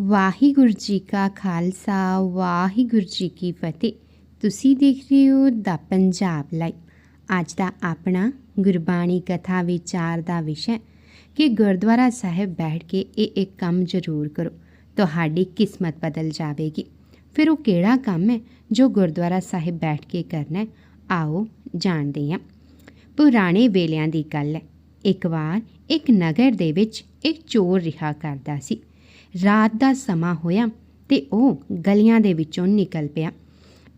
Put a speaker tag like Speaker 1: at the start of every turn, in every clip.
Speaker 1: ਵਾਹਿਗੁਰੂ ਜੀ ਕਾ ਖਾਲਸਾ, ਵਾਹਿਗੁਰੂ ਜੀ ਕੀ ਫਤਿਹ। ਤੁਸੀਂ ਦੇਖ ਰਹੇ ਹੋ ਦਾ ਪੰਜਾਬ ਲਾਈਵ। ਅੱਜ ਦਾ ਆਪਣਾ ਗੁਰਬਾਣੀ ਕਥਾ ਵਿਚਾਰ ਦਾ ਵਿਸ਼ਾ ਹੈ ਕਿ ਗੁਰਦੁਆਰਾ ਸਾਹਿਬ ਬੈਠ ਕੇ ਇਹ ਇੱਕ ਕੰਮ ਜ਼ਰੂਰ ਕਰੋ। ਤੁਹਾਡੀ ਕਿਸਮਤ ਬਦਲ ਜਾਵੇਗੀ। ਫਿਰ ਉਹ ਕਿਹੜਾ ਕੰਮ ਹੈ ਜੋ ਗੁਰਦੁਆਰਾ ਸਾਹਿਬ ਬੈਠ ਕੇ ਕਰਨਾ ਹੈ? ਆਓ ਜਾਣਦੇ ਹਾਂ। ਪੁਰਾਣੇ ਵੇਲਿਆਂ ਦੀ ਗੱਲ ਹੈ। ਇੱਕ ਵਾਰ ਇੱਕ ਨਗਰ ਦੇ ਵਿੱਚ ਇੱਕ ਚੋਰ ਰਿਹਾ ਕਰਦਾ ਸੀ। ਰਾਤ ਦਾ ਸਮਾਂ ਹੋਇਆ ਤੇ ਉਹ ਗਲੀਆਂ ਦੇ ਵਿੱਚੋਂ ਨਿਕਲ ਪਿਆ।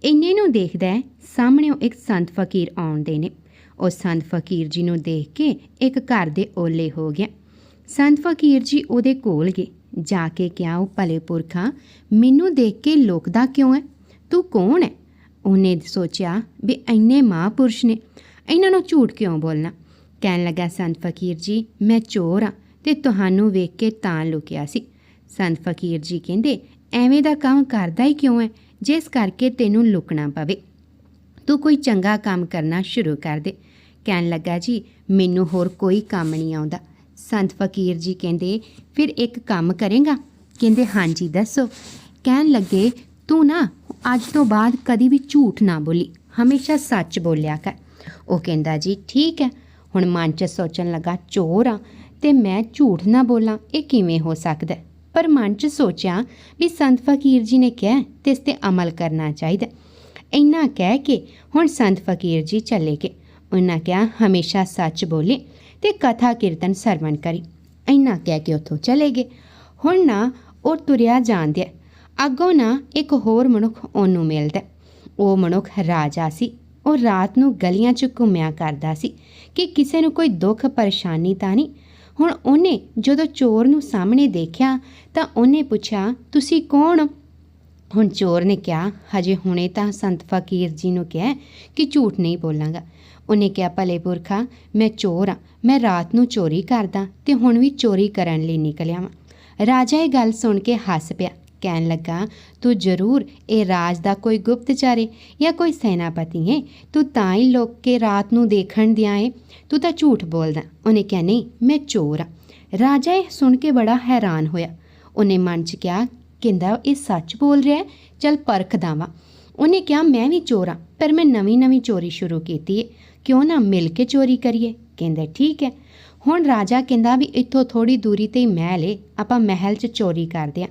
Speaker 1: ਇੰਨੇ ਨੂੰ ਦੇਖਦਾ ਹੈ, ਸਾਹਮਣੇੋਂ ਇੱਕ ਸੰਤ ਫਕੀਰ ਆਉਂਦੇ ਨੇ। ਉਹ ਸੰਤ ਫਕੀਰ ਜੀ ਨੂੰ ਦੇਖ ਕੇ ਇੱਕ ਘਰ ਦੇ ਓਲੇ ਹੋ ਗਿਆ। ਸੰਤ ਫਕੀਰ ਜੀ ਉਹਦੇ ਕੋਲ ਗਏ। ਜਾ ਕੇ ਕਿਹਾ, ਉਹ ਭਲੇ ਪੁਰਖਾ, ਮੈਨੂੰ ਦੇਖ ਕੇ ਲੋਕਦਾ ਕਿਉਂ ਹੈ? ਤੂੰ ਕੌਣ ਹੈ? ਉਹਨੇ ਸੋਚਿਆ ਵੀ ਇੰਨੇ ਮਹਾਂਪੁਰਸ਼ ਨੇ। ਇਹਨਾਂ ਨੂੰ ਝੂਠ ਕਿਉਂ ਬੋਲਣਾ? ਕਹਿਣ ਲੱਗਾ, ਸੰਤ ਫਕੀਰ ਜੀ, ਮੈਂ ਚੋਰ ਹਾਂ ਤੇ ਤੁਹਾਨੂੰ ਵੇਖ ਕੇ ਤਾਂ ਲੁਕਿਆ ਸੀ। ਸੰਤ ਫਕੀਰ ਜੀ ਕਹਿੰਦੇ, ਐਵੇਂ ਦਾ ਕੰਮ ਕਰਦਾ ਹੀ ਕਿਉਂ ਹੈ ਜਿਸ ਕਰਕੇ ਤੈਨੂੰ ਲੁਕਣਾ ਪਵੇ। ਤੂੰ ਕੋਈ ਚੰਗਾ ਕੰਮ ਕਰਨਾ ਸ਼ੁਰੂ ਕਰ ਦੇ। ਕਹਿਣ ਲੱਗਾ ਜੀ, ਮੈਨੂੰ ਹੋਰ ਕੋਈ ਕੰਮ ਨਹੀਂ ਆਉਂਦਾ। ਸੰਤ ਫਕੀਰ ਜੀ ਕਹਿੰਦੇ, ਫਿਰ ਇੱਕ ਕੰਮ ਕਰੇਗਾ? ਕਹਿੰਦੇ, ਹਾਂਜੀ, ਦੱਸੋ। ਕਹਿਣ ਲੱਗੇ, ਤੂੰ ਨਾ ਅੱਜ ਤੋਂ ਬਾਅਦ ਕਦੀ ਵੀ ਝੂਠ ਨਾ ਬੋਲੀ। ਹਮੇਸ਼ਾ ਸੱਚ ਬੋਲਿਆ ਕਰ। ਉਹ ਕਹਿੰਦਾ ਜੀ, ਠੀਕ ਹੈ ਹੁਣ ਮਨ 'ਚ ਸੋਚਣ ਲੱਗਾ, ਚੋਰ ਆ ਤੇ ਮੈਂ ਝੂਠ ਨਾ ਬੋਲਾਂ। ਇਹ ਕਿਵੇਂ ਹੋ ਸਕਦਾ? ਪਰ ਮਨ 'ਚ ਸੋਚਿਆ ਵੀ ਸੰਤ ਫਕੀਰ ਜੀ ਨੇ ਕਿਹਾ, ਤੇ ਇਸ ਤੇ ਅਮਲ ਕਰਨਾ ਚਾਹੀਦਾ ਇੰਨਾ ਕਹਿ ਕੇ ਹੁਣ ਸੰਤ ਫਕੀਰ ਜੀ ਚਲੇ ਗਏ। ਉਹਨਾਂ ਕਿਹਾ, ਹਮੇਸ਼ਾ ਸੱਚ ਬੋਲੇ ਤੇ ਕਥਾ ਕੀਰਤਨ ਸਰਵਣ ਕਰੀ। ਇੰਨਾ ਕਹਿ ਕੇ ਉੱਥੋਂ ਚਲੇ ਗਏ। ਹੁਣ ਨਾ ਉਹ ਤੁਰਿਆ ਜਾਂਦਿਆ ਅੱਗੋਂ ਨਾ ਇੱਕ ਹੋਰ ਮਨੁੱਖ ਉਹਨੂੰ ਮਿਲਦਾ। ਉਹ ਮਨੁੱਖ ਰਾਜਾ ਸੀ। ਉਹ ਰਾਤ ਨੂੰ ਗਲੀਆਂ 'ਚ ਘੁੰਮਿਆ ਕਰਦਾ ਸੀ ਕਿ ਕਿਸੇ ਨੂੰ ਕੋਈ ਦੁੱਖ ਪਰੇਸ਼ਾਨੀ ਤਾਂ ਨਹੀਂ ਹੁਣ ਉਹਨੇ ਜਦੋਂ ਚੋਰ ਨੂੰ ਸਾਹਮਣੇ ਦੇਖਿਆ ਤਾਂ ਉਹਨੇ ਪੁੱਛਿਆ, ਤੁਸੀਂ ਕੌਣ? ਹੁਣ ਚੋਰ ਨੇ ਕਿਹਾ, ਹਜੇ ਹੁਣੇ ਤਾਂ ਸੰਤ ਫਕੀਰ ਜੀ ਨੂੰ ਕਿਹਾ ਕਿ ਝੂਠ ਨਹੀਂ ਬੋਲਾਂਗਾ। ਉਹਨੇ ਕਿਹਾ, ਭਲੇ ਪੁਰਖਾ, ਮੈਂ ਚੋਰ ਆ ਮੈਂ ਰਾਤ ਨੂੰ ਚੋਰੀ ਕਰਦਾ ਤੇ ਹੁਣ ਵੀ ਚੋਰੀ ਕਰਨ ਲਈ ਨਿਕਲਿਆ ਵਾਂ। ਰਾਜਾ ਇਹ ਗੱਲ ਸੁਣ ਕੇ ਹੱਸ ਪਿਆ। ਕਹਿਣ ਲੱਗਾ, ਤੂੰ ਜ਼ਰੂਰ ਇਹ ਰਾਜ ਦਾ ਕੋਈ ਗੁਪਤਚਾਰੇ ਜਾਂ ਕੋਈ ਸੈਨਾਪਤੀ ਹੈ। ਤੂੰ ਤਾਂ ਹੀ ਲੋਕ ਕੇ ਰਾਤ ਨੂੰ ਦੇਖਣ ਦਿਆਂ ਏ ਤੂੰ ਤਾਂ ਝੂਠ ਬੋਲਦਾ। ਉਹਨੇ ਕਿਹਾ, ਨਹੀਂ, ਮੈਂ ਚੋਰ ਆ ਰਾਜਾ ਇਹ ਸੁਣ ਕੇ ਬੜਾ ਹੈਰਾਨ ਹੋਇਆ। ਉਹਨੇ ਮਨ 'ਚ ਕਿਹਾ, ਕਹਿੰਦਾ ਇਹ ਸੱਚ ਬੋਲ ਰਿਹਾ ਹੈ? ਚਲ ਪਰਖਦਾ ਵਾਂ ਉਹਨੇ ਕਿਹਾ, ਮੈਂ ਵੀ ਚੋਰ ਆ ਪਰ ਮੈਂ ਨਵੀਂ ਨਵੀਂ ਚੋਰੀ ਸ਼ੁਰੂ ਕੀਤੀ ਏ ਕਿਉਂ ਨਾ ਮਿਲ ਕੇ ਚੋਰੀ ਕਰੀਏ? ਕਹਿੰਦਾ, ਠੀਕ ਹੈ। ਹੁਣ ਰਾਜਾ ਕਹਿੰਦਾ ਵੀ ਇੱਥੋਂ ਥੋੜੀ ਦੂਰੀ ਤੇ ਹੀ ਮਹਿਲ ਏ। ਆਪਾਂ ਮਹਿਲ 'ਚ ਚੋਰੀ ਕਰਦੇ ਆ।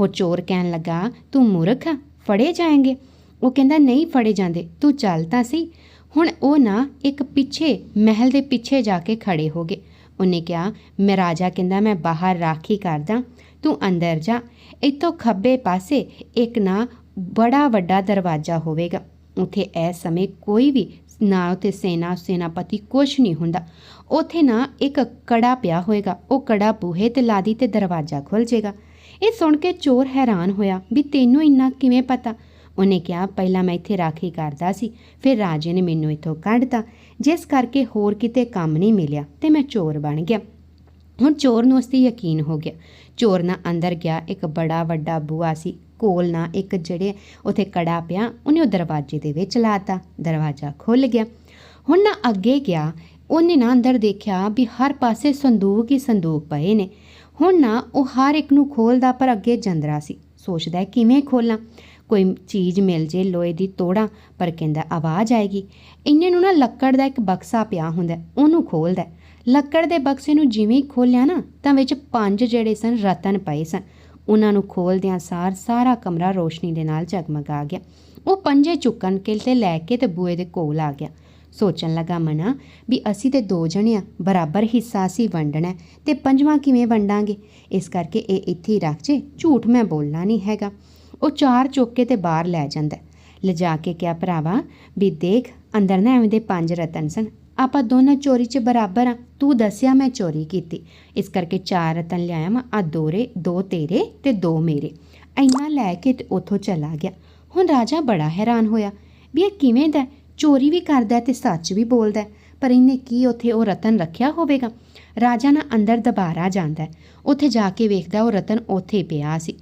Speaker 1: ਉਹ ਚੋਰ ਕਹਿਣ ਲੱਗਾ, ਤੂੰ ਮੂਰਖ ਆ, ਫੜੇ ਜਾਏਂਗੇ। ਉਹ ਕਹਿੰਦਾ, ਨਹੀਂ ਫੜੇ ਜਾਂਦੇ, ਤੂੰ ਚੱਲ ਤਾਂ ਸੀ ਹੁਣ ਉਹ ਨਾ ਇੱਕ ਪਿੱਛੇ, ਮਹਿਲ ਦੇ ਪਿੱਛੇ ਜਾ ਕੇ ਖੜੇ ਹੋ ਗਏ। ਉਹਨੇ ਕਿਹਾ, ਮੈਂ ਰਾਜਾ ਕਹਿੰਦਾ, ਮੈਂ ਬਾਹਰ ਰਾਖੀ ਕਰਦਾ, ਤੂੰ ਅੰਦਰ ਜਾ। ਇੱਥੋਂ ਖੱਬੇ ਪਾਸੇ ਇੱਕ ਨਾ ਬੜਾ ਵੱਡਾ ਦਰਵਾਜ਼ਾ ਹੋਵੇਗਾ। ਉਥੇ ਇਸ ਸਮੇਂ ਕੋਈ ਵੀ ਨਾ ਉਥੇ ਸੈਨਾ ਸੈਨਾਪਤੀ ਕੁਛ ਨਹੀਂ ਹੁੰਦਾ। ਉਥੇ ਨਾ ਇੱਕ ਕੜਾ ਪਿਆ ਹੋਏਗਾ। ਉਹ ਕੜਾ ਬੂਹੇ ਤੇ ਲਾਦੀ ਤੇ ਦਰਵਾਜ਼ਾ ਖੁੱਲ ਜਾਏਗਾ। ਇਹ ਸੁਣ ਕੇ ਚੋਰ ਹੈਰਾਨ ਹੋਇਆ ਵੀ ਤੈਨੂੰ ਇੰਨਾ ਕਿਵੇਂ ਪਤਾ? ਉਹਨੇ ਕਿਹਾ, ਪਹਿਲਾਂ ਮੈਂ ਇੱਥੇ ਰਾਖੀ ਕਰਦਾ ਸੀ, ਫਿਰ ਰਾਜੇ ਨੇ ਮੈਨੂੰ ਇੱਥੋਂ ਕੱਢਤਾ। ਜਿਸ ਕਰਕੇ ਹੋਰ ਕਿਤੇ ਕੰਮ ਨਹੀਂ ਮਿਲਿਆ ਤੇ ਮੈਂ ਚੋਰ ਬਣ ਗਿਆ। ਹੁਣ ਚੋਰ ਨੂੰ ਉਸ 'ਤੇ ਯਕੀਨ ਹੋ ਗਿਆ। ਚੋਰ ਨਾ ਅੰਦਰ ਗਿਆ, ਇੱਕ ਬੜਾ ਵੱਡਾ ਬੂਆ ਸੀ। ਕੋਲ ਨਾ ਇੱਕ ਜਿਹੜੇ ਉਥੇ ਕੜਾ ਪਿਆ, ਉਹਨੇ ਉਹ ਦਰਵਾਜ਼ੇ ਦੇ ਵਿੱਚ ਲਾਤਾ, ਦਰਵਾਜ਼ਾ ਖੁੱਲ ਗਿਆ। ਹੁਣ ਨਾ ਅੱਗੇ ਗਿਆ, ਉਹਨੇ ਨਾ ਅੰਦਰ ਦੇਖਿਆ ਵੀ ਹਰ ਪਾਸੇ ਸੰਦੂਕ ਹੀ ਸੰਦੂਕ ਪਏ ਨੇ। ਹੁਣ ਨਾ ਉਹ ਹਰ ਇੱਕ ਨੂੰ ਖੋਲਦਾ, ਪਰ ਅੱਗੇ ਜੰਦਰਾ ਸੀ। ਸੋਚਦਾ ਕਿਵੇਂ ਖੋਲਾਂ? ਕੋਈ ਚੀਜ਼ ਮਿਲ ਜੇ ਲੋਹੇ ਦੀ ਤੋੜਾ, ਪਰ ਕਹਿੰਦਾ ਆਵਾਜ਼ ਆਏਗੀ। ਇੰਨੇ ਨੂੰ ਨਾ ਲੱਕੜ ਦਾ ਇੱਕ ਬਕਸਾ ਪਿਆ ਹੁੰਦਾ ਉਹਨੂੰ ਖੋਲਦਾ ਲੱਕੜ ਦੇ ਬਕਸੇ ਨੂੰ ਜਿਵੇਂ ਹੀ ਖੋਲਿਆ ਨਾ, ਤਾਂ ਵਿੱਚ ਪੰਜ ਜਿਹੜੇ ਸਨ, ਰਤਨ ਪਏ ਸਨ। ਉਹਨਾਂ ਨੂੰ ਖੋਲਦਿਆਂ ਸਾਰ ਸਾਰਾ ਕਮਰਾ ਰੋਸ਼ਨੀ ਦੇ ਨਾਲ ਜਗਮਗਾ ਗਿਆ। ਉਹ ਪੰਜੇ ਚੁੱਕਣ ਕੇ ਤੇ ਲੈ ਕੇ ਤੇ ਬੂਏ ਦੇ ਕੋਲ ਆ ਗਿਆ। ਸੋਚਣ ਲੱਗਾ ਮਨਾ ਵੀ ਅਸੀਂ ਤੇ ਦੋ ਜਣੇ ਆ ਬਰਾਬਰ ਹਿੱਸਾ ਅਸੀਂ ਵੰਡਣਾ ਤੇ ਪੰਜਵਾਂ ਕਿਵੇਂ ਵੰਡਾਂਗੇ? ਇਸ ਕਰਕੇ ਇਹ ਇੱਥੇ ਹੀ ਰੱਖ ਜੇ, ਝੂਠ ਮੈਂ ਬੋਲਣਾ ਨਹੀਂ ਹੈਗਾ। ਉਹ ਚਾਰ ਚੁੱਕ ਕੇ ਤੇ ਬਾਹਰ ਲੈ ਜਾਂਦਾ ਲਿਜਾ ਕੇ ਕਿਹਾ, ਭਰਾਵਾ, ਵੀ ਦੇਖ, ਅੰਦਰ ਨਾ ਐਵੇਂ ਦੇ ਪੰਜ ਰਤਨ ਸਨ। ਆਪਾਂ ਦੋਨਾਂ ਚੋਰੀ 'ਚ ਬਰਾਬਰ ਆ। ਤੂੰ ਦੱਸਿਆ ਮੈਂ ਚੋਰੀ ਕੀਤੀ। ਇਸ ਕਰਕੇ ਚਾਰ ਰਤਨ ਲਿਆਇਆ ਮੈਂ ਆ ਦੋਰੇ ਦੋ ਤੇਰੇ ਤੇ ਦੋ ਮੇਰੇ। ਇੰਨਾ ਲੈ ਕੇ ਤੇ ਉੱਥੋਂ ਚਲਾ ਗਿਆ। ਹੁਣ ਰਾਜਾ ਬੜਾ ਹੈਰਾਨ ਹੋਇਆ ਵੀ ਇਹ ਕਿਵੇਂ ਦਾ ਚੋਰੀ ਵੀ ਕਰਦਾ ਤੇ ਸੱਚ ਵੀ ਬੋਲਦਾ ਪਰ ਇਹਨੇ ਕੀ ਉੱਥੇ ਉਹ ਰਤਨ ਰੱਖਿਆ ਹੋਵੇਗਾ? ਰਾਜਾ ਨਾ ਅੰਦਰ ਦੁਬਾਰਾ ਜਾਂਦਾ ਉੱਥੇ ਜਾ ਕੇ ਵੇਖਦਾ ਉਹ ਰਤਨ ਉੱਥੇ ਪਿਆ ਸੀ।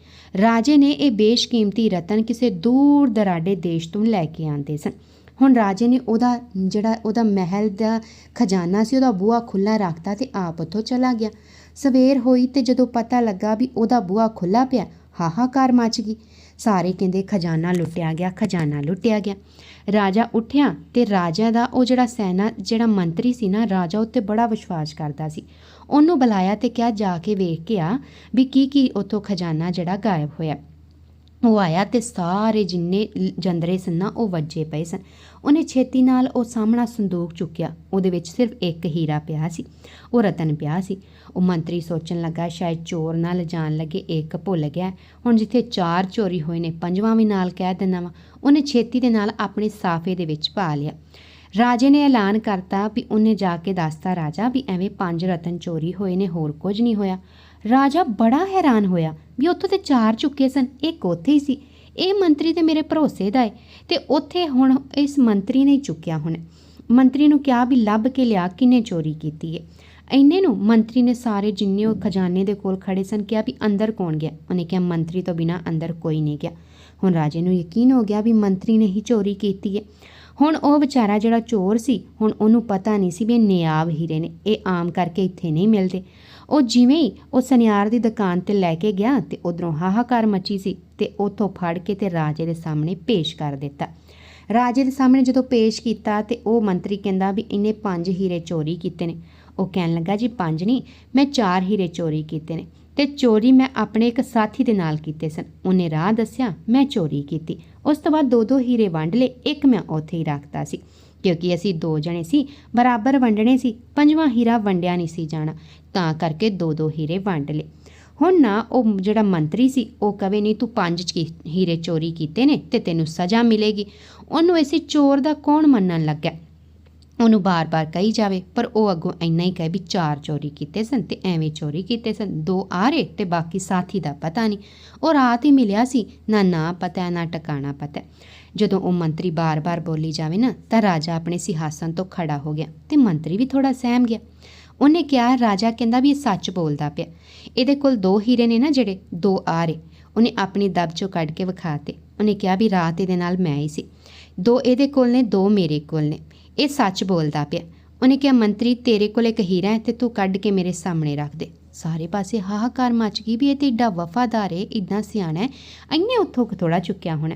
Speaker 1: ਰਾਜੇ ਨੇ ਇਹ ਬੇਸ਼ਕੀਮਤੀ ਰਤਨ ਕਿਸੇ ਦੂਰ ਦਰਾਡੇ ਦੇਸ਼ ਤੋਂ ਲੈ ਕੇ ਆਂਦੇ ਸਨ। ਹੁਣ ਰਾਜੇ ਨੇ ਉਹਦਾ ਜਿਹੜਾ ਉਹਦਾ ਮਹਿਲ ਦਾ ਖਜ਼ਾਨਾ ਸੀ, ਉਹਦਾ ਬੂਹਾ ਖੁੱਲਾ ਰੱਖਤਾ ਤੇ ਆਪ ਉੱਥੋਂ ਚਲਾ ਗਿਆ। ਸਵੇਰ ਹੋਈ ਤੇ ਜਦੋਂ ਪਤਾ ਲੱਗਾ ਵੀ ਉਹਦਾ ਬੂਹਾ ਖੁੱਲਾ ਪਿਆ, ਹਾਹਾਕਾਰ ਮਚ ਗਈ। ਸਾਰੇ ਕਹਿੰਦੇ ਖਜ਼ਾਨਾ ਲੁੱਟਿਆ ਗਿਆ, ਖਜ਼ਾਨਾ ਲੁੱਟਿਆ ਗਿਆ। ਰਾਜਾ ਉੱਠਿਆ ਤੇ ਰਾਜਾ ਦਾ ਉਹ ਜਿਹੜਾ ਸੈਨਾ, ਜਿਹੜਾ ਮੰਤਰੀ ਸੀ ਨਾ, ਰਾਜਾ ਉੱਤੇ ਬੜਾ ਵਿਸ਼ਵਾਸ ਕਰਦਾ ਸੀ। ਉਹਨੂੰ ਬੁਲਾਇਆ ਤੇ ਕਿਹਾ, ਜਾ ਕੇ ਵੇਖ ਕੇ ਆ ਵੀ ਕੀ ਕੀ ਉਤੋਂ ਖਜ਼ਾਨਾ ਜਿਹੜਾ ਗਾਇਬ ਹੋਇਆ। ਉਹ ਆਇਆ ਤੇ ਸਾਰੇ ਜਿੰਨੇ ਜੰਦਰੇ ਸਨ ਨਾ, ਉਹ ਵੱਜੇ ਪਏ ਸਨ। ਉਹਨੇ ਛੇਤੀ ਨਾਲ ਉਹ ਸਾਹਮਣਾ ਸੰਦੂਕ ਚੁੱਕਿਆ। ਉਹਦੇ ਵਿੱਚ ਸਿਰਫ ਇੱਕ ਹੀਰਾ ਪਿਆ ਸੀ। ਉਹ ਰਤਨ ਪਿਆ ਸੀ। ਉਹ ਮੰਤਰੀ ਸੋਚਣ ਲੱਗਾ, ਸ਼ਾਇਦ ਚੋਰ ਨਾਲ ਜਾਣ ਲੱਗੇ, ਇੱਕ ਭੁੱਲ ਗਿਆ। ਹੁਣ ਜਿੱਥੇ ਚਾਰ ਚੋਰੀ ਹੋਏ ਨੇ, ਪੰਜਵਾਂ ਵੀ ਨਾਲ ਕਹਿ ਦਿੰਦਾ ਵਾ। ਉਹਨੇ ਛੇਤੀ ਦੇ ਨਾਲ ਆਪਣੇ ਸਾਫੇ ਦੇ ਵਿੱਚ ਪਾ ਲਿਆ। ਰਾਜੇ ਨੇ ਐਲਾਨ ਕਰਤਾ ਵੀ ਉਹਨੇ ਜਾ ਕੇ ਦੱਸਤਾ ਰਾਜਾ ਵੀ ਐਵੇਂ ਪੰਜ ਰਤਨ ਚੋਰੀ ਹੋਏ ਨੇ, ਹੋਰ ਕੁਝ ਨਹੀਂ ਹੋਇਆ। ਰਾਜਾ ਬੜਾ ਹੈਰਾਨ ਹੋਇਆ। ਵੀ ਉੱਥੋਂ ਤੇ ਚਾਰ ਚੁੱਕੇ ਸਨ, ਇੱਕ ਉੱਥੇ ਹੀ ਸੀ। ਇਹ ਮੰਤਰੀ ਤੇ ਮੇਰੇ ਭਰੋਸੇ ਦਾ ਏ ਤੇ ਉੱਥੇ ਹੁਣ ਇਸ ਮੰਤਰੀ ਨੇ ਚੁੱਕਿਆ ਹੁਣ। ਮੰਤਰੀ ਨੂੰ ਕਿਹਾ ਵੀ ਲੱਭ ਕੇ ਲਿਆ ਕਿਨੇ ਚੋਰੀ ਕੀਤੀ ਹੈ ਇੰਨੇ ਨੂੰ ਮੰਤਰੀ ਨੇ ਸਾਰੇ ਜਿੰਨੇ ਉਹ ਖਜ਼ਾਨੇ ਦੇ ਕੋਲ ਖੜੇ ਸਨ, ਕਿਹਾ ਵੀ ਅੰਦਰ ਕੌਣ ਗਿਆ? ਉਹਨੇ ਕਿਹਾ ਮੰਤਰੀ ਤੋਂ ਬਿਨਾ ਅੰਦਰ ਕੋਈ ਨਹੀਂ ਗਿਆ। ਹੁਣ ਰਾਜੇ ਨੂੰ ਯਕੀਨ ਹੋ ਗਿਆ ਵੀ ਮੰਤਰੀ ਨੇ ਹੀ ਚੋਰੀ ਕੀਤੀ ਹੈ ਹੁਣ ਉਹ ਵਿਚਾਰਾ ਜਿਹੜਾ ਚੋਰ ਸੀ, ਹੁਣ ਉਹਨੂੰ ਪਤਾ ਨਹੀਂ ਸੀ ਵੀ ਇਹ ਨਿਆਬ ਹੀਰੇ ਨੇ, ਇਹ ਆਮ ਕਰਕੇ ਇੱਥੇ ਨਹੀਂ ਮਿਲਦੇ। ਉਹ ਜਿਵੇਂ ਹੀ ਉਹ ਸੁਨਿਆਰ ਦੀ ਦੁਕਾਨ ਤੇ ਲੈ ਕੇ ਗਿਆ ਤੇ ਉਧਰੋਂ ਹਾਹਾਕਾਰ ਮਚੀ ਸੀ ਤੇ ਉਥੋਂ ਫੜ ਕੇ ਤੇ ਰਾਜੇ ਦੇ ਸਾਹਮਣੇ ਪੇਸ਼ ਕਰ ਦਿੱਤਾ। ਰਾਜੇ ਦੇ ਸਾਹਮਣੇ ਜਦੋਂ ਪੇਸ਼ ਕੀਤਾ ਤੇ ਉਹ ਮੰਤਰੀ ਕਹਿੰਦਾ ਵੀ ਇਹਨੇ ਪੰਜ ਹੀਰੇ ਚੋਰੀ ਕੀਤੇ ਨੇ। ਉਹ ਕਹਿਣ ਲੱਗਾ, ਜੀ ਪੰਜ ਨਹੀਂ, ਮੈਂ ਚਾਰ ਹੀਰੇ ਚੋਰੀ ਕੀਤੇ ਨੇ। ਤੇ ਚੋਰੀ ਮੈਂ ਆਪਣੇ ਇੱਕ ਸਾਥੀ ਦੇ ਨਾਲ ਕੀਤੇ ਸਨ। ਉਹਨੇ ਰਾਹ ਦੱਸਿਆ, ਮੈਂ ਚੋਰੀ ਕੀਤੀ। ਉਸ ਤੋਂ ਬਾਅਦ ਦੋ ਦੋ ਹੀਰੇ ਵੰਡ ਲਏ, ਇੱਕ ਮੈਂ ਉੱਥੇ ਹੀ ਰੱਖਤਾ ਸੀ। ਕਿਉਂਕਿ ਅਸੀਂ ਦੋ ਜਣੇ ਸੀ, ਬਰਾਬਰ ਵੰਡਣੇ ਸੀ, ਪੰਜਵਾਂ ਹੀਰਾ ਵੰਡਿਆ ਨਹੀਂ ਸੀ ਜਾਣਾ, ਤਾਂ ਕਰਕੇ ਦੋ ਦੋ ਹੀਰੇ ਵੰਡ ਲਏ। ਹੁਣ ਨਾ ਉਹ ਜਿਹੜਾ ਮੰਤਰੀ ਸੀ, ਉਹ ਕਵੇ, ਨਹੀਂ, ਤੂੰ ਪੰਜ ਹੀਰੇ ਚੋਰੀ ਕੀਤੇ ਨੇ ਤੇ ਤੈਨੂੰ ਸਜ਼ਾ ਮਿਲੇਗੀ। ਉਹਨੂੰ ਇਸੇ ਚੋਰ ਦਾ ਕੌਣ ਮੰਨਣ ਲੱਗਿਆ? ਉਹਨੂੰ ਬਾਰ-ਬਾਰ ਕਹੀ ਜਾਵੇ, ਪਰ ਉਹ ਅੱਗੋਂ ਇੰਨਾ ਹੀ ਕਹੇ ਵੀ ਚਾਰ ਚੋਰੀ ਕੀਤੇ ਸਨ ਤੇ ਐਵੇਂ ਚੋਰੀ ਕੀਤੇ ਸਨ। ਦੋ ਆਰੇ ਤੇ ਬਾਕੀ ਸਾਥੀ ਦਾ ਪਤਾ ਨਹੀਂ। ਉਹ ਰਾਤ ਹੀ ਮਿਲਿਆ ਸੀ, ਨਾ ਨਾ ਪਤਾ, ਨਾ ਟਿਕਾਣਾ ਪਤਾ। ਜਦੋਂ ਉਹ ਮੰਤਰੀ ਬਾਰ-ਬਾਰ ਬੋਲੀ ਜਾਵੇ ਨਾ, ਤਾਂ ਰਾਜਾ ਆਪਣੇ ਸਿਹਾਸਨ ਤੋਂ ਖੜਾ ਹੋ ਗਿਆ ਤੇ ਮੰਤਰੀ ਵੀ ਥੋੜਾ ਸਹਿਮ ਗਿਆ। ਉਹਨੇ ਕਿਹਾ, ਰਾਜਾ ਕਹਿੰਦਾ ਵੀ ਇਹ ਸੱਚ ਬੋਲਦਾ ਪਿਆ। ਇਹਦੇ ਕੋਲ ਦੋ ਹੀਰੇ ਨੇ ਨਾ ਜਿਹੜੇ, ਦੋ ਆਰੇ ਉਹਨੇ ਆਪਣੀ ਦਬ ਚੋਂ ਕੱਢ ਕੇ ਵਿਖਾਤੇ ਉਹਨੇ ਕਿਹਾ ਵੀ ਰਾਤ ਇਹਦੇ ਨਾਲ ਮੈਂ ਹੀ ਸੀ। ਦੋ ਇਹਦੇ ਕੋਲ ਨੇ, ਦੋ ਮੇਰੇ ਕੋਲ ਨੇ। ਇਹ ਸੱਚ ਬੋਲਦਾ ਪਿਆ। ਉਹਨੇ ਕਿਹਾ, ਮੰਤਰੀ, ਤੇਰੇ ਕੋਲ ਇੱਕ ਹੀਰਾ ਹੈ ਤੇ ਤੂੰ ਕੱਢ ਕੇ ਮੇਰੇ ਸਾਹਮਣੇ ਰੱਖ ਦੇ। ਸਾਰੇ ਪਾਸੇ ਹਾਹਾਕਾਰ ਮਚ ਗਈ ਵੀ ਇਹ ਤੇ ਏਡਾ ਵਫਾਦਾਰ ਏ ਇਦਾਂ ਸਿਆਣਾ ਹੈ, ਇੰਨੇ ਉੱਥੋਂ ਥੋੜਾ ਚੁੱਕਿਆ ਹੋਣਾ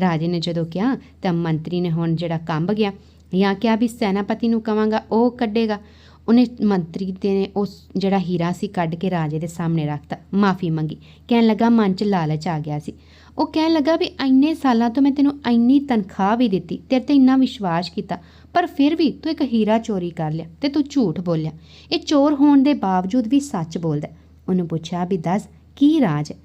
Speaker 1: ਰਾਜੇ ਨੇ ਜਦੋਂ ਕਿਹਾ, ਤਾਂ ਮੰਤਰੀ ਨੇ ਹੁਣ ਜਿਹੜਾ ਕੰਬ ਗਿਆ, ਜਾਂ ਕਿਹਾ ਵੀ ਸੈਨਾਪਤੀ ਨੂੰ ਕਵਾਂਗਾ, ਉਹ ਕੱਢੇਗਾ। ਉਹਨੇ ਮੰਤਰੀ ਦੇ ਨੇ ਉਸ ਜਿਹੜਾ ਹੀਰਾ ਸੀ, ਕੱਢ ਕੇ ਰਾਜੇ ਦੇ ਸਾਹਮਣੇ ਰੱਖਤਾ। ਮਾਫੀ ਮੰਗੀ। ਕਹਿਣ ਲੱਗਾ, ਮਨ 'ਚ ਲਾਲਚ ਆ ਗਿਆ ਸੀ। ਉਹ ਕਹਿਣ ਲੱਗਾ ਵੀ ਇੰਨੇ ਸਾਲਾਂ ਤੋਂ ਮੈਂ ਤੈਨੂੰ ਇੰਨੀ ਤਨਖਾਹ ਵੀ ਦਿੱਤੀ, ਤੇਰੇ ਤੇ ਇੰਨਾ ਵਿਸ਼ਵਾਸ ਕੀਤਾ, ਪਰ ਫਿਰ ਵੀ ਤੂੰ ਇੱਕ ਹੀਰਾ ਚੋਰੀ ਕਰ ਲਿਆ ਤੇ ਤੂੰ ਝੂਠ ਬੋਲਿਆ। ਇਹ ਚੋਰ ਹੋਣ ਦੇ ਬਾਵਜੂਦ ਵੀ ਸੱਚ ਬੋਲਦਾ ਉਹਨੂੰ ਪੁੱਛਿਆ ਵੀ ਦੱਸ, ਕੀ ਰਾਜ ਹੈ?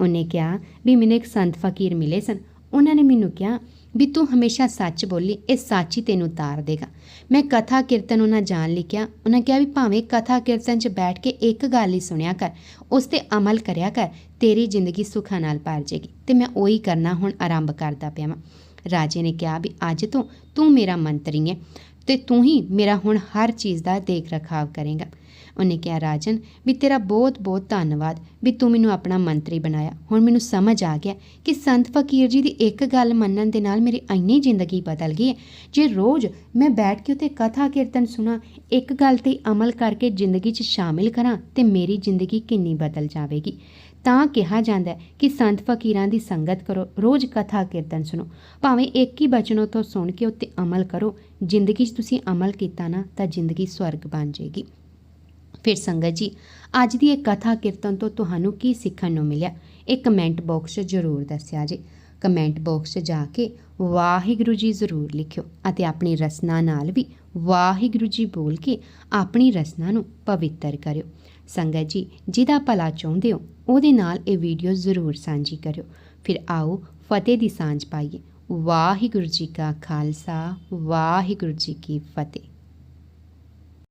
Speaker 1: ਉਹਨੇ ਕਿਹਾ ਵੀ ਮੈਨੂੰ ਇੱਕ ਸੰਤ ਫਕੀਰ ਮਿਲੇ ਸਨ। ਉਹਨਾਂ ਨੇ ਮੈਨੂੰ ਕਿਹਾ ਵੀ ਤੂੰ ਹਮੇਸ਼ਾ ਸੱਚ ਬੋਲੀ, ਇਹ ਸੱਚ ਹੀ ਤੈਨੂੰ ਤਾਰ ਦੇਗਾ। ਮੈਂ ਕਥਾ ਕੀਰਤਨ ਉਹਨਾਂ ਜਾਣ ਲਿਖਿਆ। ਉਹਨਾਂ ਕਿਹਾ ਵੀ ਭਾਵੇਂ ਕਥਾ ਕੀਰਤਨ 'ਚ ਬੈਠ ਕੇ ਇੱਕ ਗੱਲ ਹੀ ਸੁਣਿਆ ਕਰ, ਉਸ ਤੇ ਅਮਲ ਕਰਿਆ ਕਰ, ਤੇਰੀ ਜ਼ਿੰਦਗੀ ਸੁੱਖਾਂ ਨਾਲ ਭਰ ਜੇਗੀ ਤੇ ਮੈਂ ਉਹੀ ਕਰਨਾ ਹੁਣ ਆਰੰਭ ਕਰਦਾ ਪਿਆ ਵਾਂ। ਰਾਜੇ ਨੇ ਕਿਹਾ ਵੀ ਅੱਜ ਤੋਂ ਤੂੰ ਮੇਰਾ ਮੰਤਰੀ ਹੈ ਤੇ ਤੂੰ ਹੀ ਮੇਰਾ ਹੁਣ ਹਰ ਚੀਜ਼ ਦਾ ਦੇਖ ਰਖਾਵ ਕਰੇਗਾ। ਉਹਨੇ ਕਿਹਾ, ਰਾਜਨ, ਵੀ ਤੇਰਾ ਬਹੁਤ ਬਹੁਤ ਧੰਨਵਾਦ ਵੀ ਤੂੰ ਮੈਨੂੰ ਆਪਣਾ ਮੰਤਰੀ ਬਣਾਇਆ। ਹੁਣ ਮੈਨੂੰ ਸਮਝ ਆ ਗਿਆ ਕਿ ਸੰਤ ਫਕੀਰ ਜੀ ਦੀ ਇੱਕ ਗੱਲ ਮੰਨਣ ਦੇ ਨਾਲ ਮੇਰੀ ਇੰਨੀ ਜ਼ਿੰਦਗੀ ਬਦਲ ਗਈ ਹੈ। ਜੇ ਰੋਜ਼ ਮੈਂ ਬੈਠ ਕੇ ਉਤੇ ਕਥਾ ਕੀਰਤਨ ਸੁਣਾ, ਇੱਕ ਗੱਲ ਤੇ ਅਮਲ ਕਰਕੇ ਜ਼ਿੰਦਗੀ 'ਚ ਸ਼ਾਮਿਲ ਕਰਾਂ, ਤੇ ਮੇਰੀ ਜ਼ਿੰਦਗੀ ਕਿੰਨੀ ਬਦਲ ਜਾਵੇਗੀ। ਤਾਂ ਕਿਹਾ ਜਾਂਦਾ ਹੈ ਕਿ ਸੰਤ ਫਕੀਰਾਂ ਦੀ ਸੰਗਤ ਕਰੋ, ਰੋਜ਼ ਕਥਾ ਕੀਰਤਨ ਸੁਣੋ। ਭਾਵੇਂ ਇੱਕ ਹੀ ਬਚਨੋਂ ਤੋਂ ਸੁਣ ਕੇ ਉੱਤੇ ਅਮਲ ਕਰੋ, ਜ਼ਿੰਦਗੀ 'ਚ ਤੁਸੀਂ ਅਮਲ ਕੀਤਾ ਨਾ, ਤਾਂ ਜ਼ਿੰਦਗੀ ਸਵਰਗ ਬਣ ਜਾਏਗੀ। ਫਿਰ ਸੰਗਤ ਜੀ, ਅੱਜ ਦੀ ਇਹ ਕਥਾ ਕੀਰਤਨ ਤੋਂ ਤੁਹਾਨੂੰ ਕੀ ਸਿੱਖਣ ਨੂੰ ਮਿਲਿਆ? ਇਹ ਕਮੈਂਟ ਬਾਕਸ 'ਚ ਜ਼ਰੂਰ ਦੱਸਿਆ ਜੀ। ਕਮੈਂਟ ਬਾਕਸ 'ਚ ਜਾ ਕੇ ਵਾਹਿਗੁਰੂ ਜੀ ਜ਼ਰੂਰ ਲਿਖਿਓ ਅਤੇ ਆਪਣੀ ਰਸਨਾ ਨਾਲ ਵੀ ਵਾਹਿਗੁਰੂ ਜੀ ਬੋਲ ਕੇ ਆਪਣੀ ਰਸਨਾ ਨੂੰ ਪਵਿੱਤਰ ਕਰਿਓ। ਸੰਗਤ ਜੀ, ਜਿਹਦਾ ਭਲਾ ਚਾਹੁੰਦੇ ਹੋ, ਉਹਦੇ ਨਾਲ ਇਹ ਵੀਡੀਓ ਜ਼ਰੂਰ ਸਾਂਝੀ ਕਰਿਓ। ਫਿਰ ਆਓ ਫਤਿਹ ਦੀ ਸਾਂਝ ਪਾਈਏ। ਵਾਹਿਗੁਰੂ ਜੀ ਕਾ ਖਾਲਸਾ, ਵਾਹਿਗੁਰੂ ਜੀ ਕੀ ਫਤਿਹ।